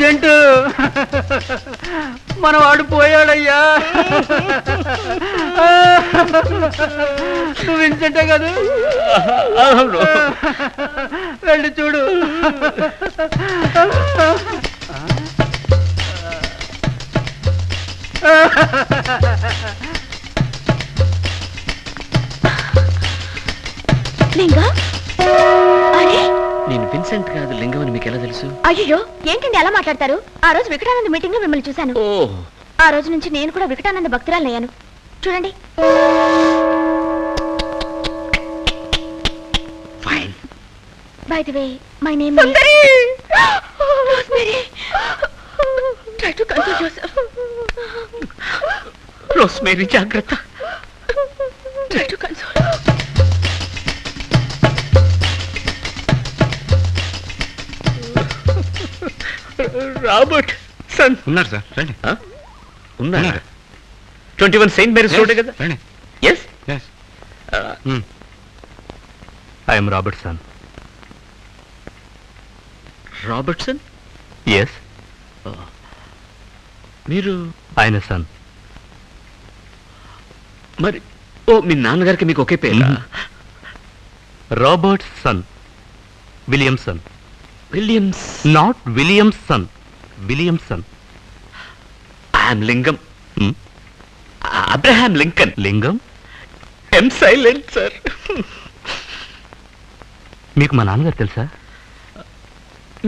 Vincent మనవాడు పోయాడయ్యా నువ్వు విన్సెంటే కదా? వెళ్ళి చూడు. లింగా? నేను విన్సెంట్ కాదు లింగం అని మీకు ఎలా తెలుసు? అయ్యో ఏంటండి అలా మాట్లాడతారు? ఆ రోజు వికటానంద మీటింగ్లో మిమ్మల్ని చూశాను. ఓ. ఆ రోజు నుంచి నేను కూడా వికటానంద భక్తురాలయ్యాను. చూడండి. Fine by the way my name Try to console yourself. Rosemary జాగ్రత్త. Robertson. ఉన్నారు సార్ రండి. ఉన్నారు. Twenty one Saint Mary's road కదా? రండి. Yes yes I'm Robertson Robertson yes మీరు? ఆయన సన్ మరి ఓ మీ నాన్నగారికి మీకు ఒకే పేరు? Robertson Williamson Williams not Williamson Williamson I'm Lingam Abraham Lincoln Lingam M silent sir మీకు మా నాన్నగారు తెలుసా?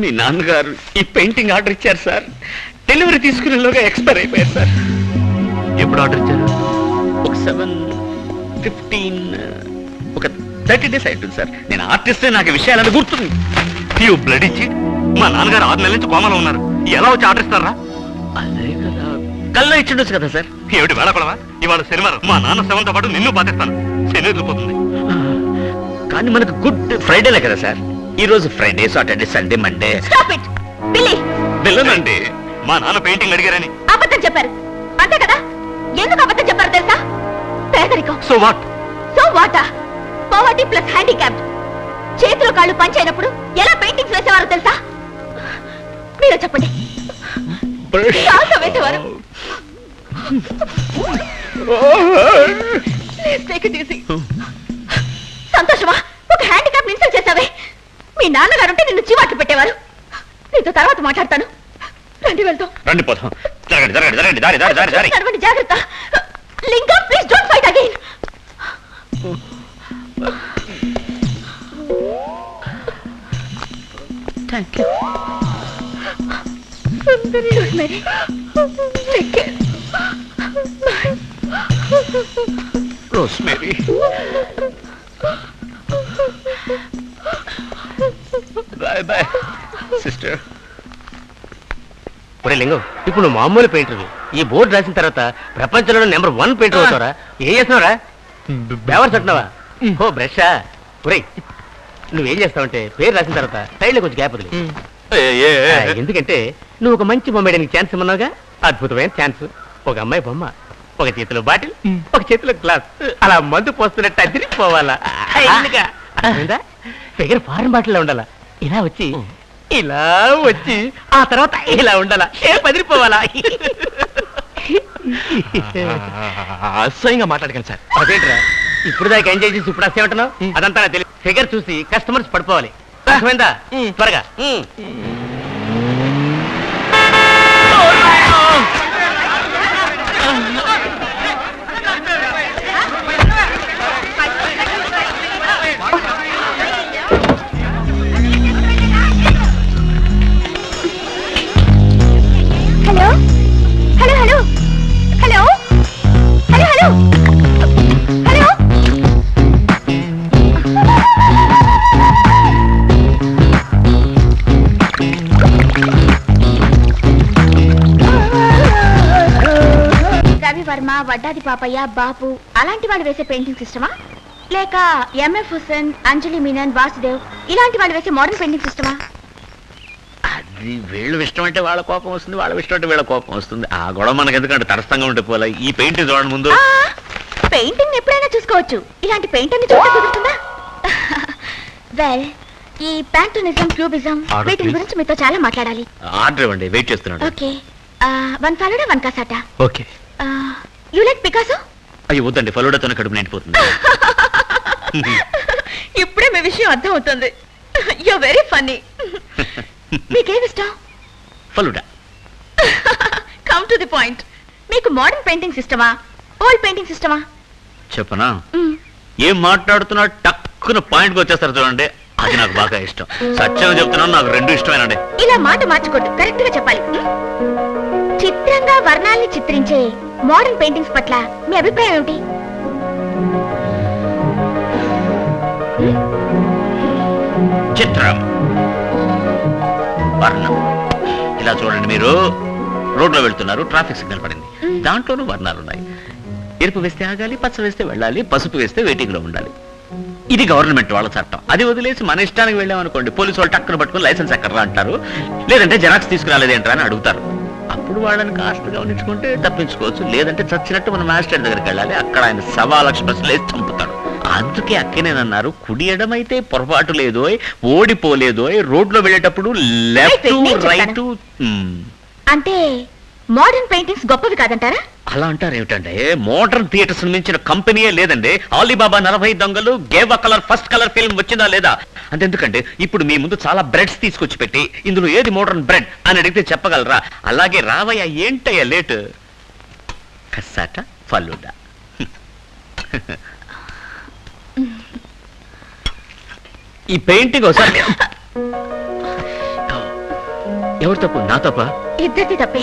మీ నాన్నగారు ఈ పెయింటింగ్ ఆర్డర్ ఇచ్చారు సార్. డెలివరీ తీసుకునేలోగా ఎక్స్పైర్ అయిపోయారు సార్. ఎప్పుడు ఆర్డర్ ఇచ్చారు? ఒక సెవెన్ ఫిఫ్టీన్ ఒక థర్టీ డేస్ అవుతుంది సార్. నేను ఆర్టిస్ట్ నాకు విషయాలని గుర్తుంది. యూ బ్లడ్ ఇచ్చి మా నాన్నగారు ఆరు నెలల నుంచి కోమలో ఉన్నారు. ఎలా వచ్చి ఆర్డర్ ఇస్తారా? అదే కదా. కల్లా ఇచ్చిండొచ్చు కదా సార్? ఏమిటి వేళపడవా? ఇవాళ శనివారం. మా నాన్న శవంతో పాటు నిన్ను బాధిస్తాను శని వదిలిపోతుంది కానీ మనకు గుడ్ ఫ్రైడేలే కదా సార్? ఈ రోజు Friday Saturday Sunday Monday. Stop it! Billy వెళ్ళనండి మా నాన్న పెయింటింగ్ అడిగారని. అబద్ధం చెప్పారు. అంతే కదా? ఎందుకు అబద్ధం చెప్పారు తెలుసా? పేదరికం. So what so what a poverty plus handicap చేతులు కాళ్ళు పంచైనప్పుడు ఎలా పెయింటింగ్స్ వేసేవారో తెలుసా? మీరు చెప్పండి. కాల్తో వేసేవారు. సంతోషమా? ఒక హ్యాండిక్యాప్ ఇన్సల్ట్ చేసావే మీ నాన్నగారు ఉంటే నిన్ను చీవాట్లు పెట్టేవారు. నీతో తర్వాత మాట్లాడతాను. రండి వెళ్తాం రండి పోతాం జరగండి జరగండి జరగండి. దారి దారి దారి దారి. నడవండి జాగ్రత్త. Lingam please don't fight again thank you Mary Rosemary. Bye bye sister. ఒరే లింగం ఇప్పుడు నువ్వు మామూలు పెయింటర్ ఈ బోర్డు రాసిన తర్వాత ప్రపంచంలో నెంబర్ వన్ పెయింటర్ అవుతావరా. ఏం చేస్తున్నావురా? బేవర్స్ అంటున్నావా? ఓ బ్రషా ఒరే నువ్వేం చేస్తావంటే పేరు రాసిన తర్వాత సైడ్లో కొంచెం గ్యాప్ వదిలి ఎందుకంటే నువ్వు ఒక మంచి బొమ్మ వేయడానికి ఛాన్స్ ఇమ్మన్నావుగా అద్భుతమైన ఛాన్స్ ఒక అమ్మాయి బొమ్మ ఒక చేతిలో బాటిల్ ఒక చేతిలో గ్లాస్ అలా మందు పోస్తున్నట్టు అదిరిపోవాలా? ఫిగర్ ఫారెన్ బాటిల్లో ఉండాలా ఇలా వచ్చి ఇలా వచ్చి ఆ తర్వాత ఇలా ఉండాలా ఏ పదిరిపోవాలా అసహ్యంగా మాట్లాడకండి సార్ అదేంట్రా ఇప్పుడు దాకా ఎంజాయ్ చేసి ఇప్పుడు వస్తే ఉంటున్నావు అదంతా నాకు తెలియదు ఫిగర్ చూసి కస్టమర్స్ పడిపోవాలి. అర్థమైందా? త్వరగా. రవివర్మ వడ్డాది పాపయ్య బాపు అలాంటి వాళ్ళు వేసే పెయింటింగ్స్ ఇష్టమా లేక ఎంఎఫ్ హుసేన్ అంజలి మీనన్ వాసుదేవ్ ఇలాంటి వాళ్ళు వేసే మోడర్న్ పెయింటింగ్స్ ఇష్టమా అది వీళ్ళు ఇష్టం అంటే వాళ్ళ కోపం వస్తుంది వాళ్ళ ఇష్టం అంటే వీళ్ళ కోపం వస్తుంది. ఆ గొడవ మనకి ఎందుకంటే తరస్థంగా ఉంటే పోలే. ఈ పెయింటింగ్ చూడండి ముందు. పెయింటింగ్ ఎప్పుడైనా చూసుకోవచ్చు. ఇలాంటి పెయింటింగ్ చూడ కుదురుతుందా? వెల్ ఈ ప్యాంటోనిజం క్యూబిజం వీటి. గురించి మీతో చాలా మాట్లాడాలి. ఆర్డర్ ఇవ్వండి వెయిట్ చేస్తున్నాడు. Okay. One falooda one cassata? Okay. You like Picasso అయ్యి వద్దండి ఫలోడాతోనే కడుపు నిండిపోతుంది. ఇప్పుడే మీ విషయం అర్థం అవుతుంది యు వెరీ ఫన్నీ మీకేం ఇష్టం? Falooda. Come to the point మీకు మోడర్న్ పెయింటింగ్ సిస్టమా ఓల్డ్ పెయింటింగ్ సిస్టమా చెప్పనా? ఏం మాట్లాడుతున్నా టక్కున పాయింట్కి వచ్చేస్తారు చూడండి. అది నాకు బాగా ఇష్టం. సత్యంగా చెప్తున్నాను నాకు రెండు ఇష్టమేనండి. ఇలా మాట మార్చుకోద్దు కరెక్ట్గా చెప్పాలి. మ్? చిత్రంగా వర్ణాల్ని చిత్రించే మోడర్న్ పెయింటింగ్స్ పట్ల మీ అభిప్రాయం ఏమిటి? చిత్రం. వర్ణం. ఇలా చూడండి మీరు. రోడ్లో వెళ్తున్నారు ట్రాఫిక్ సిగ్నల్ పడింది. దాంట్లోనూ వర్ణాలు ఉన్నాయి ఎరుపు వేస్తే ఆగాలి పచ్చ వేస్తే వెళ్ళాలి పసుపు వేస్తే వెయిటింగ్లో ఉండాలి. ఇది గవర్నమెంట్ వాళ్ళ చట్టం. అది వదిలేసి మన ఇష్టానికి వెళ్ళామనుకోండి పోలీసు వాళ్ళు టక్కున పట్టుకుని లైసెన్స్ ఎక్కడ అంటారు? లేదంటే జెరాక్స్ తీసుకురాలేదేంట్రా అని అడుగుతారు. అప్పుడు వాళ్ళని కాస్త గమనించుకుంటే తప్పించుకోవచ్చు. లేదంటే చచ్చినట్టు మన మాస్టర్ దగ్గరికి వెళ్ళాలి. అక్కడ ఆయన సవా లక్ష ప్రశ్నలు వేసి చంపుతాడు. అందుకే అక్కనేనన్నారు కుడి ఎడమైతే పొరపాటు లేదోయ్ ఓడిపోలేదోయ్. రోడ్లో వెళ్ళేటప్పుడు లెఫ్ట్ రైట్ అంటే మోడర్న్ పెయింటింగ్స్ గొప్పవి కాదంటారా? అలా అంటారు ఏమిటంటే మోడర్న్ థియేటర్స్ మించిన కంపెనీయే లేదండి. ఆలీబాబా నలభై దొంగలు Gevacolor first colour film వచ్చిందా లేదా? అంతెందుకంటే ఇప్పుడు మీ ముందు చాలా బ్రెడ్స్ తీసుకొచ్చి పెట్టి ఇందులో ఏది మోడర్న్ బ్రెడ్ అని అడిగితే చెప్పగలరా? అలాగే రావయ్య ఏంటయ్య లేట్? కస్సాట ఫల్లుడా. ఈ పెయింటింగ్ ఒకసారి ఎవరు తప్పు? నా తప్ప? ఇద్దరిది తప్పే.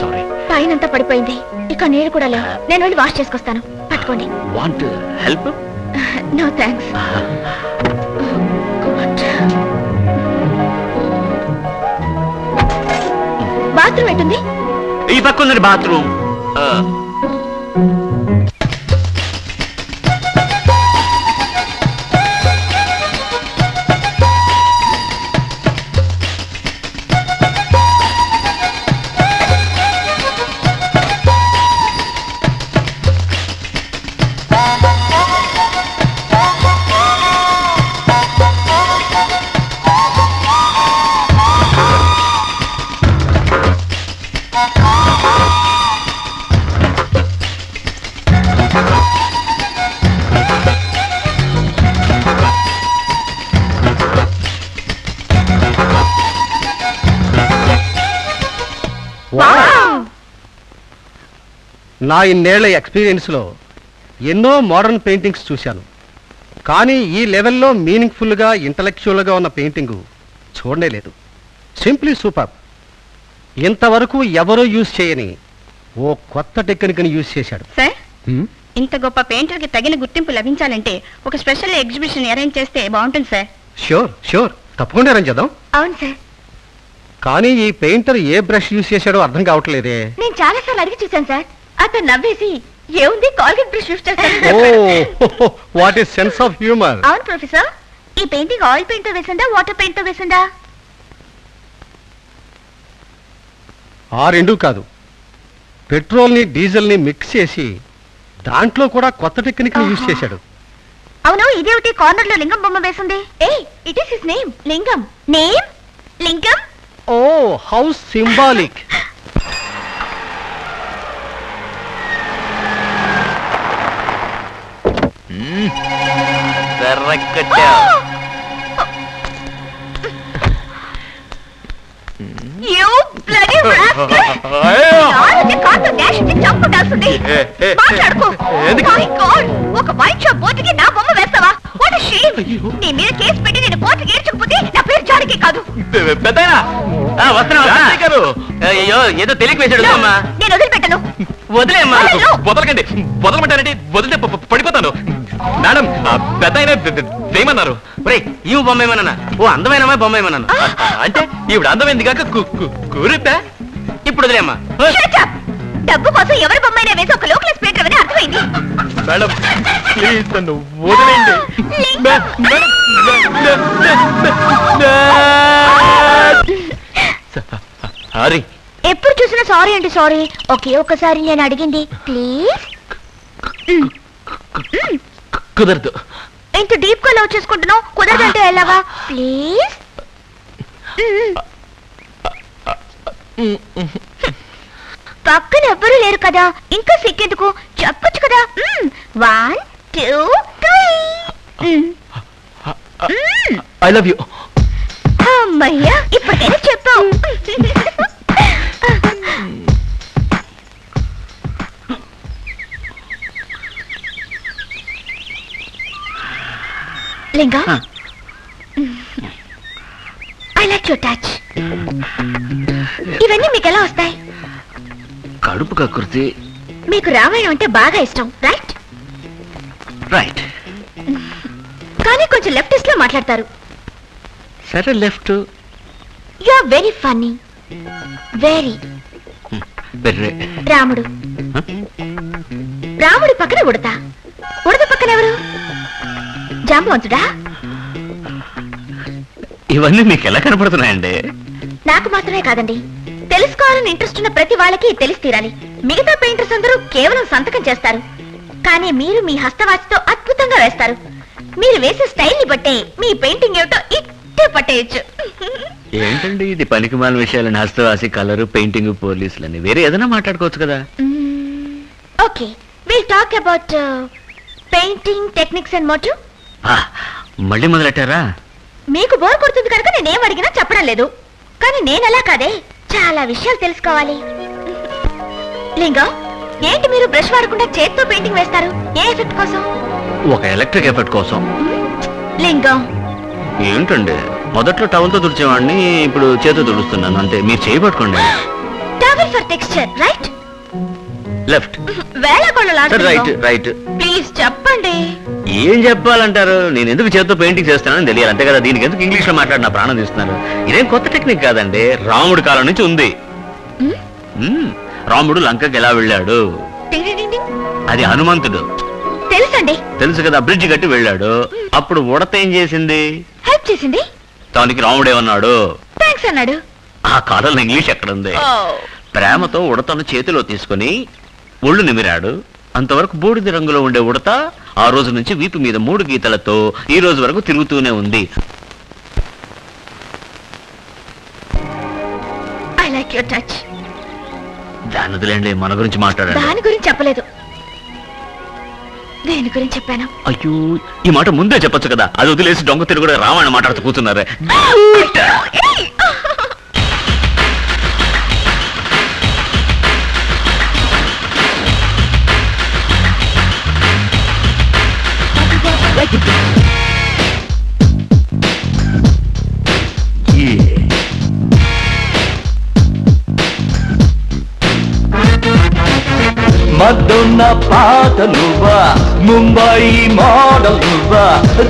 సారీ. పైనంతా పడిపోయింది. ఇక నీళ్ళు కూడా లేవు నేను వెళ్ళి వాష్ చేసుకొస్తాను. పట్టుకోండి. Want help no thanks bathroom ఎటుంది ఈ పక్క ఉంది బాత్రూమ్. నా ఇన్నేళ్ళ ఎక్స్పీరియన్స్లో ఎన్నో మోడర్న్ పెయింటింగ్స్ చూశాను. కానీ ఈ లెవెల్లో మీనింగ్ఫుల్గా ఇంటలెక్చువల్గా ఉన్న పెయింటింగు చూడనే లేదు. సింప్లీ సూపర్ ఇంతవరకు ఎవరూ యూజ్ చేయని ఓ కొత్త టెక్నిక్ని యూజ్ చేశాడు. సార్ ఇంత గొప్ప పెయింటర్కి తగిన గుర్తింపు లభించాలంటే ఒక స్పెషల్ ఎగ్జిబిషన్ అరేంజ్ చేస్తే బాగుంటుంది సార్ షూర్ షూర్ తప్పకుండా అరేంజ్ చేద్దాం. అవును సార్ కానీ ఈ పెయింటర్ ఏ బ్రష్ యూజ్ చేశాడో అర్థం కావట్లేదే. నేను చాలా సార్లు అడిగి చూశాను సార్ అతను నవ్వేసి ఏముంది? కాల్గేట్ బ్రష్ యూస్ చేస్తాను what is sense of humour. అవును ప్రొఫెసర్. ఈ పెయింటింగ్ ఆయిల్ పెయింట్తో వేసిందా వాటర్ పెయింట్తో వేసిందా? ఆ రెండు కాదు. పెట్రోల్ని డీజిల్ని మిక్స్ చేసి దాంట్లో కూడా కొత్త టెక్నిక్ని యూజ్. చేశాడు. అవును ఇదేమిటి కార్నర్లో లింగం బొమ్మ వేసింది. ఏ it is his name Lingam. Name? Lingam? Oh how symbolic you bloody rascal కార్తో dash ఇచ్చి చంపుటాల్సింది మాట్లాడుకో మై గాడ్ ఒక వైట్ షాప్ బోర్డుకి నా బొమ్మ వేస్తావా? వాట్ షేమ్ నీ మీద కేసు పెట్టి నేను కోర్టుకి ఏడ్చకపోతే నా పేరు జానకి కాదు. పెద్దయినా వస్తున్నా అయ్యో ఏదో తెలియక వేసాడు నేను వదిలిపెట్టను. వదిలేమ్మా. వదలకండి. వదలమంటారండి వదిలితే పడిపోతాను. మేడం పెద్ద ఆయన వేయమన్నారు ఒరేయ్ ఈ బొమ్మ ఏమన్నా ఓ అందమైన బొమ్మ ఏమన్నాను? అంటే ఈవిడ అందమైంది కాక కూరితే? ఇప్పుడు వదిలేమ్మా! డబ్బు కోసం ఎవరి బొమ్మైనా వేసి ఒక లోకల్ స్పీకర్ అని అర్థమైంది. మేడం ప్లీజ్ నన్ను వదిలేండి మేడం, సారీ. ఎప్పుడు చూసినా సారీ అంటే సారీ. ఒకే ఒక్కసారి నేను అడిగింది. ప్లీజ్. కుదరదు. ఇంత డీప్గా లవ్ చేసుకుంటున్నావు? కుదరదంటే ఎలాగా? ప్లీజ్. పక్కన ఎవ్వరూ లేరు కదా. ఇంకా సిక్కేందుకు చెప్పొచ్చు కదా. One two three. I love you. అమ్మయ్యా ఇప్పటికైనా చెప్పావు. Linga. I like your touch ఇవన్నీ మీకు ఎలా వస్తాయి? కడుపు కకృతి. మీకు రామాయణం అంటే బాగా ఇష్టం రైట్ రైట్ కానీ కొంచెం లెఫ్టిస్ట్లో మాట్లాడతారు. సరే left you are very funny very బెర్రే Ramudu? రాముడి పక్కన ఉడత. ఉడత పక్కన ఎవరు? జాంబవంతుడా? ఇవన్నీ మీకు ఎలా కనపడుతున్నాయండి? నాకు మాత్రమే కాదండి. తెలుసుకోవాలని ఇంట్రెస్ట్ ఉన్న ప్రతి వాళ్ళకి తెలిసి తీరాలి. మిగతా పెయింటర్స్ అందరూ కేవలం సంతకం చేస్తారు. కానీ మీరు మీ హస్తవాచితో అద్భుతంగా వేస్తారు. మీరు వేసే స్టైల్ని బట్టే మీ పెయింటింగ్ ఏమిటో ఇట్టే పట్టేయచ్చు. ఏంటండి ఇది పనికిమాల విషయాలని హస్తవాసి కలరు పెయింటింగ్ పోలీసులని వేరే ఏదైనా మాట్లాడుకోవచ్చు కదా? Okay. Will talk about painting techniques and motive మళ్ళీ మొదలెట్టారా? మీకు బోర్ కొడుతుంది కనుక నేనేం అడిగినా చెప్పడం లేదు. కానీ నేనలా కాదే? చాలా విషయాలు తెలుసుకోవాలి. లింగం ఏంటి మీరు బ్రష్ వాడకుండా చేత్తో పెయింటింగ్ వేస్తారు? ఏ ఎఫెక్ట్ కోసం? ఒక ఎలక్ట్రిక్ ఎఫెక్ట్ కోసం. లింగం. ఏంటండి? మొదట్లో టవల్తో తుడిచేవాడిని ఇప్పుడు చేతితో తుడుస్తున్నాను అంతే. మీరు చేయబట్టుకోండి towel for texture right? Left. వేళకోళ్ళు right right. Please చెప్పండి. ఏం చెప్పాలంటారు? నేను ఎందుకు చేతితో పెయింటింగ్ చేస్తానని తెలియాలి. అంతే కదా దీనికి ఎందుకు ఇంగ్లీష్లో మాట్లాడి నా ప్రాణం తీస్తున్నారు? ఇదేం కొత్త టెక్నిక్ కాదండి. రాముడి కాలం నుంచి ఉంది. రాముడు లంకకి ఎలా వెళ్ళాడు. అది హనుమంతుడు. తెలుసండి. తెలుసు కదా బ్రిడ్జ్ కట్టి వెళ్ళాడు. అప్పుడు ఉడత ఏం చేసింది? హెల్ప్ చేసింది. దానికి రాముడు ఏమన్నాడు థ్యాంక్స్ అన్నాడు. ఆ కాలంలో ఇంగ్లీష్ ఎక్కడుంది? ప్రేమతో ఉడతను చేతిలో తీసుకొని ఒళ్ళు నిమిరాడు. అంతవరకు బూడిద రంగులో ఉండే ఉడత ఆ రోజు నుంచి వీపు మీద మూడు గీతలతో ఈ రోజు వరకు తిరుగుతూనే ఉంది. ఐ లైక్ యువర్ టచ్ దాని వదిలేండి మన గురించి మాట్లాడండి. దాని గురించి చెప్పలేదు. దేని గురించి చెప్పాను? అయ్యో ఈ మాట ముందే చెప్పొచ్చు కదా. అది వదిలేసి దొంగ తిరుగుడు రామాయణ మాట్లాడుతూ కూర్చున్నారే. మద్దున్న పాట ముంబై మోడల్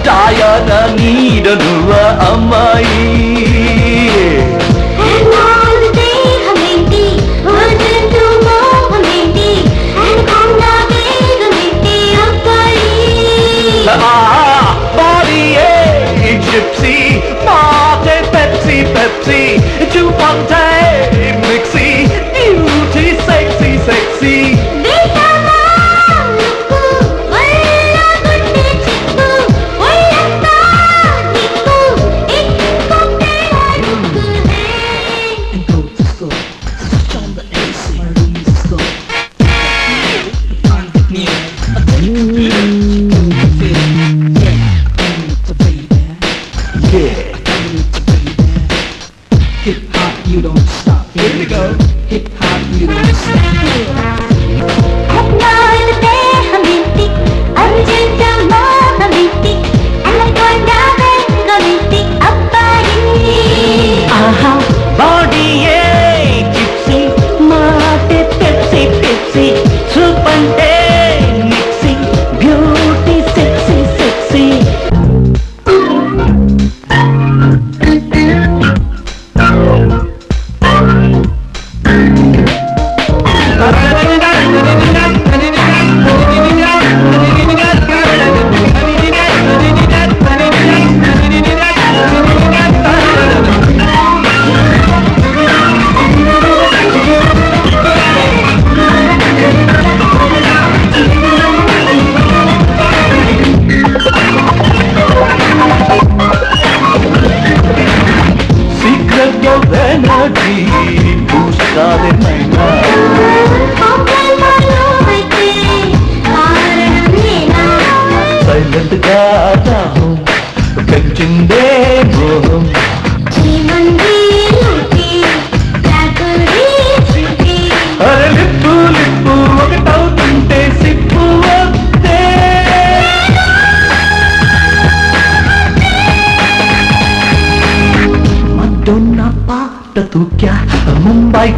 డాయన నీడ అమ్మాయి.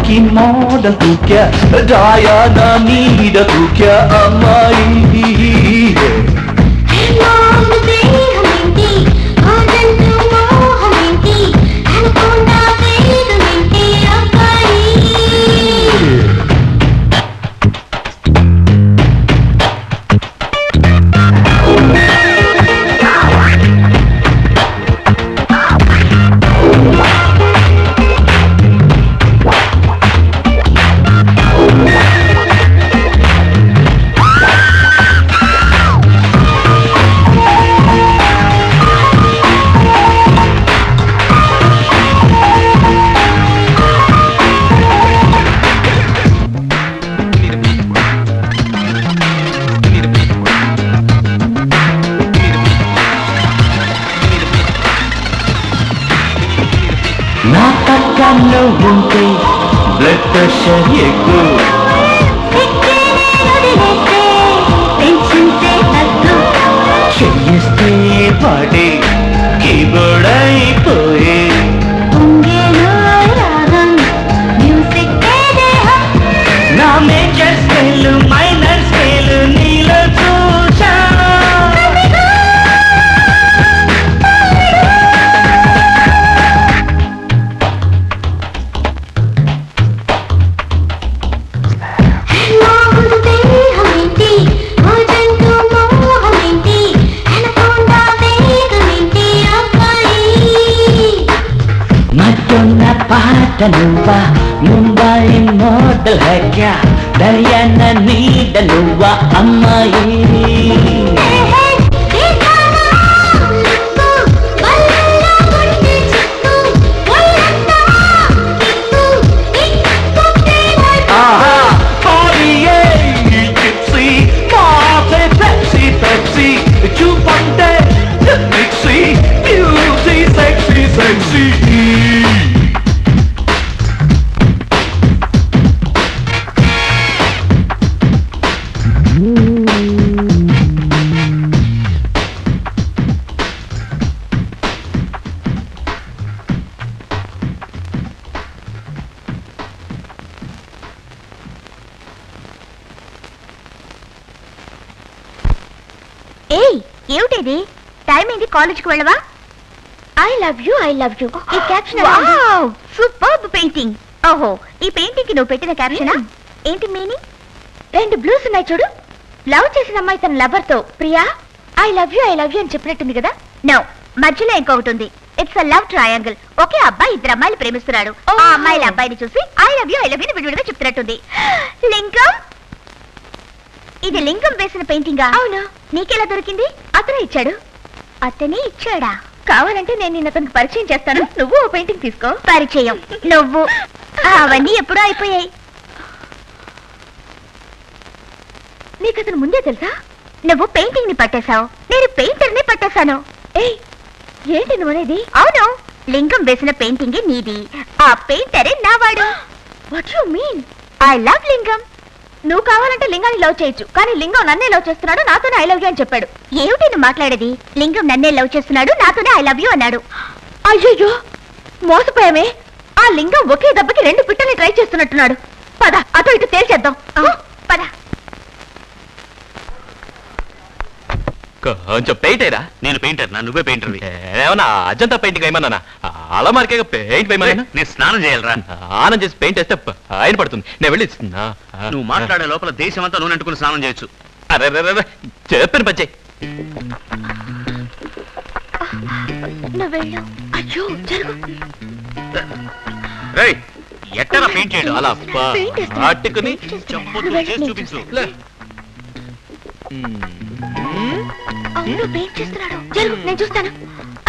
మైకి మోడల్ తూ క్యా డయానా పాట నువ్వా ముంబై మోడల్ హెక్యా దయన నీడ నువ్వా అమ్మాయి. కాలేజ్కి వెళ్ళవా? I love you I love you. ఈ క్యాప్షన్ సూపర్ పెయింటింగ్. ఓహో ఈ పెయింటింగ్కి నువ్వు పెట్టిన క్యాప్షనా ఏంటి మీనింగ్? రెండు బ్లూస్ ఉన్నాయి చూడు. లవ్ చేసిన అమ్మాయి తన లవర్తో Priya I love you I love you అని చెప్పినట్టుంది కదా? నో మధ్యలో ఇంకొకటి ఉంది ఇట్స్ అ లవ్ ట్రయాంగిల్ ఒకే అబ్బాయి ఇద్దరు అమ్మాయిలు ప్రేమిస్తున్నాడు. ఆ అమ్మాయిల అబ్బాయిని చూసి I love you I love you విడివిడిగా చెప్తున్నట్టుంది. లింగం? ఇది లింగం వేసిన పెయింటింగా? అవును. నీకెలా దొరికింది? అతనే ఇచ్చాడు. అతనే ఇచ్చాడా? కావాలంటే నేను నిన్న అతనికి పరిచయం చేస్తాను. నువ్వు ఓ పెయింటింగ్ తీసుకో. పరిచయం. నువ్వు. అవన్నీ ఎప్పుడో అయిపోయాయి. నీకు అతను ముందే తెలుసా? నువ్వు పెయింటింగ్ని పట్టేశావు. నేను పెయింటర్ని పట్టేశాను. ఏంటి నువ్వు అనేది? అవును. లింగం వేసిన పెయింటింగ్ నీది. ఆ పెయింటరే నావాడు what you mean I love Lingam. నువ్వు కావాలంటే లింగాన్ని లవ్ చేయొచ్చు కానీ లింగం నన్నే లవ్ చేస్తున్నాడు నాతోనే ఐ లవ్ యూ అని చెప్పాడు. ఏమిటి నువ్వు మాట్లాడేది? లింగం నన్నే లవ్ చేస్తున్నాడు నాతోనే ఐ లవ్ యూ అన్నాడు. అయ్యయ్యో! మోసపోయామే? ఆ లింగం ఒకే దెబ్బకి రెండు పిట్టల్ని ట్రై చేస్తున్నట్టున్నాడు. పద అటు ఇటు తేల్చేద్దాం పద కొంచెం పెయింట్ అయ్యరా నేను పెయింటర్ నా నువ్వే పెయింటర్వి ఏమన్నా అజంతా పెయింటింగ్ వేయమన్నా అలా మార్కే పెయింట్ వేయమన్నా నేను స్నానం చేయాలరా. ఆనం చేసి పెయింట్ వేస్తే ఆయన పడుతుంది. నేను వెళ్ళి నువ్వు మాట్లాడే లోపల దేశం అంతా నూనె అంటుకుని స్నానం చేయొచ్చు. అరే చెప్పాను పచ్చే. ఎట్టరా పెయింట్ చేయడం? అలా. పట్టుకుని నేను చూపించు. అవును పెయింట్ చేస్తున్నాడు? జరుగు నేను చూస్తాను.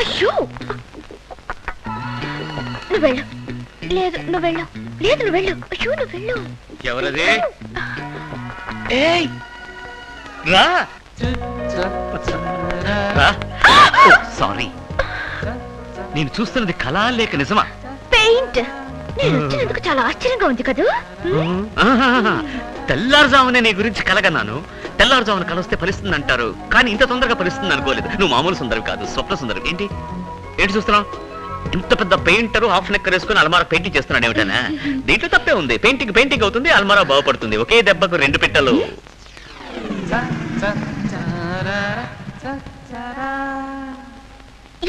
అయ్యో! నువ్వు వెళ్ళు. లేదు నువ్వు వెళ్ళు. లేదు నువ్వు వెళ్ళు. అయ్యో నువ్వు వెళ్ళు. ఎవరది? ఏయ్! రా! రా! సారీ. నేను చూస్తున్నది కళా లేక నిజమా? పెయింట్. నేను వచ్చినందుకు చాలా ఆశ్చర్యంగా ఉంది కదూ. తెల్లారుజామునే నీ గురించి కలగన్నాను. తెల్లారుజామున కలొస్తే ఫలిస్తుంది అంటారు కానీ ఇంత తొందరగా ఫలిస్తుంది అనుకోలేదు. నువ్వు మామూలు సుందరం కాదు స్వప్న సుందరం. ఏంటి? ఏంటి చూస్తున్నావు? ఇంత పెద్ద పెయింటర్ హాఫ్ నెక్కర్ వేసుకుని అల్మారా పెయింటింగ్ చేస్తున్నాడు ఏమిటనా దీంట్లో తప్పే ఉంది. పెయింటింగ్ పెయింటింగ్ అవుతుంది అల్మారా బాగుపడుతుంది. ఒకే దెబ్బకు రెండు పిట్టలు.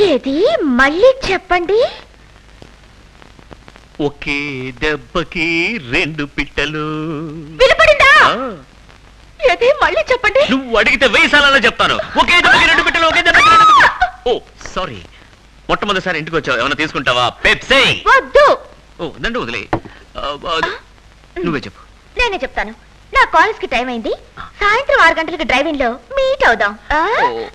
ఏది? మళ్ళీ చెప్పండి. ఒకే దెబ్బకి రెండు పిట్టలు. వినపడిందా ఏది? మళ్ళీ చెప్పండి. నువ్వు అడిగితే వెయ్యి సార్లు చెప్తాను. ఒకే దెబ్బకి రెండు పిట్టలు ఒకే దెబ్బకి రెండు ఓ సారీ. మొట్టమొదటిసారి ఇంటికి వచ్చావు. ఏమైనా తీసుకుంటావా? పెప్సీ. వద్దు. ఓ వదిలే. నువ్వే చెప్పు. నేనే చెప్తాను. నా కాలేజ్కి టైం అయింది. సాయంత్రం ఆరు గంటలకు డ్రైవింగ్లో మీట్ అవుదాం. ఆ? ఓ.